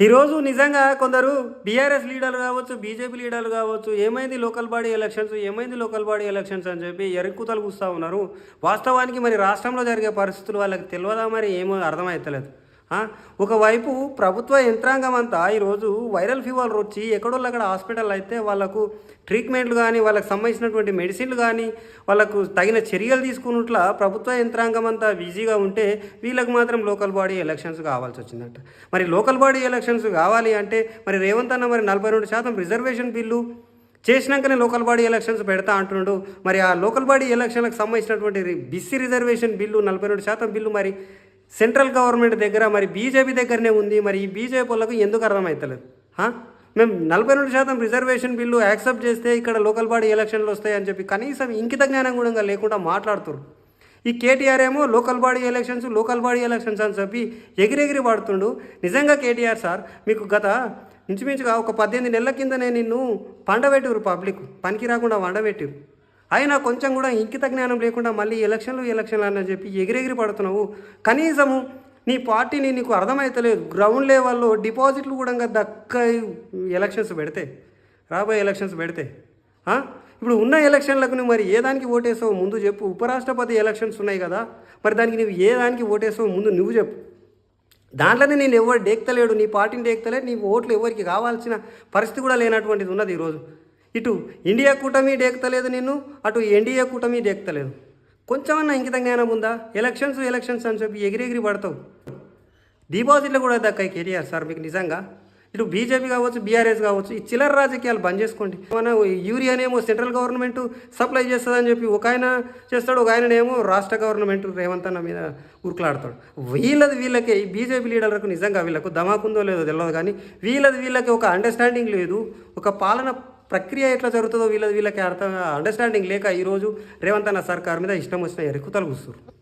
ఈరోజు నిజంగా కొందరు బీఆర్ఎస్ లీడర్లు కావచ్చు బీజేపీ లీడర్లు కావచ్చు ఏమైంది లోకల్ బాడీ ఎలక్షన్స్ ఏమైంది లోకల్ బాడీ ఎలక్షన్స్ అని చెప్పి ఎరుక్కుతలు కూస్తూ ఉన్నారు. వాస్తవానికి మరి రాష్ట్రంలో జరిగే పరిస్థితులు వాళ్ళకి తెలియదా మరి ఏమో అర్థమవుతలేదు ఒకవైపు ప్రభుత్వ యంత్రాంగం అంతా ఈరోజు వైరల్ ఫీవర్ వచ్చి ఎక్కడోళ్ళు అక్కడ హాస్పిటల్ అయితే వాళ్ళకు ట్రీట్మెంట్లు కానీ వాళ్ళకి సంబంధించినటువంటి మెడిసిన్లు కానీ వాళ్ళకు తగిన చర్యలు తీసుకున్నట్ల ప్రభుత్వ యంత్రాంగం అంతా బిజీగా ఉంటే వీళ్ళకి మాత్రం లోకల్ బాడీ ఎలక్షన్స్ కావాల్సి వచ్చిందట. మరి లోకల్ బాడీ ఎలక్షన్స్ కావాలి అంటే మరి రేవంత్ అన్న మరి నలభై రెండు శాతం రిజర్వేషన్ బిల్లు చేసినాకనే లోకల్ బాడీ ఎలక్షన్స్ పెడతా అంటున్నాడు. మరి ఆ లోకల్ బాడీ ఎలక్షన్లకు సంబంధించినటువంటి బిస్సీ రిజర్వేషన్ బిల్లు నలభై రెండు శాతం బిల్లు మరి సెంట్రల్ గవర్నమెంట్ దగ్గర మరి బీజేపీ దగ్గరనే ఉంది మరి ఈ బీజేపీ వాళ్ళకు ఎందుకు అర్థమవుతలేదు మేము నలభై రెండు శాతం రిజర్వేషన్ బిల్లు యాక్సెప్ట్ చేస్తే ఇక్కడ లోకల్ బాడీ ఎలక్షన్లు వస్తాయని చెప్పి కనీసం ఇంకిత జ్ఞానం కూడా లేకుండా మాట్లాడుతున్నారు ఈ కేటీఆర్ ఏమో local body elections local body elections అని చెప్పి ఎగిరెగిరి పడుతుండు నిజంగా కేటీఆర్ సార్ మీకు గత ఇంచుమించుగా ఒక పద్దెనిమిది నెలల కిందనే నిన్ను పండబెట్టిరు పబ్లిక్. పనికి రాకుండా వండబెట్టిరు అయినా కొంచెం కూడా ఇంకిత జ్ఞానం లేకుండా మళ్ళీ ఎలక్షన్లు ఎలక్షన్లు అని చెప్పి ఎగిరెగిరి పడుతున్నావు. కనీసము నీ పార్టీని నీకు అర్థమైతలేదు. గ్రౌండ్ లెవెల్లో డిపాజిట్లు కూడా దక్క ఎలక్షన్స్ పెడితే రాబోయే ఎలక్షన్స్ పెడితే ఇప్పుడు ఉన్న ఎలక్షన్లకు నువ్వు మరి ఏ దానికి ఓటేసావు ముందు చెప్పు. ఉపరాష్ట్రపతి ఎలక్షన్స్ ఉన్నాయి కదా మరి దానికి నువ్వు ఏ దానికి ఓటేసావు ముందు నువ్వు చెప్పు. దాంట్లోనే నేను ఎవరు డేక్తలేడు నీ పార్టీని డేక్తలేడు నీ ఓట్లు ఎవరికి కావాల్సిన పరిస్థితి కూడా లేనటువంటిది ఉన్నది ఈరోజు. ఇటు ఇండియా కూటమి డేక్తలేదు నిన్ను అటు ఎన్డీఏ కూటమి డేక్తలేదు కొంచెమన్నా ఇంకిత జ్ఞానం ఉందా? ఎలక్షన్స్ ఎలక్షన్స్ అని చెప్పి ఎగిరెగిరి పడతావు. డిపాజిట్లు కూడా దక్కాయి కెరియర్ సార్ మీకు నిజంగా? ఇటు బీజేపీ కావచ్చు బీఆర్ఎస్ కావచ్చు ఈ చిల్లర రాజకీయాలు బంద్ చేసుకోండి. మన యూరియానేమో సెంట్రల్ గవర్నమెంట్ సప్లై చేస్తుందని చెప్పి ఒక ఆయన చేస్తాడు ఒక ఆయననేమో రాష్ట్ర గవర్నమెంట్ రేవంత్ అన్న మీద ఉరుకులాడతాడు. వీళ్ళది వీళ్ళకి ఈ బీజేపీ లీడర్లకు నిజంగా వీళ్ళకు దమాకుందో లేదో తెలియదు కానీ వీళ్ళది వీళ్ళకి ఒక అండర్స్టాండింగ్ లేదు ఒక పాలన ప్రక్రియ ఎట్లా జరుగుతుందో వీళ్ళ వీళ్ళకి అర్థం అండర్స్టాండింగ్ లేక ఈరోజు రేవంత్ అన్న సర్కార్ మీద ఇష్టం వచ్చిన ఎరుకుతలు కూస్తారు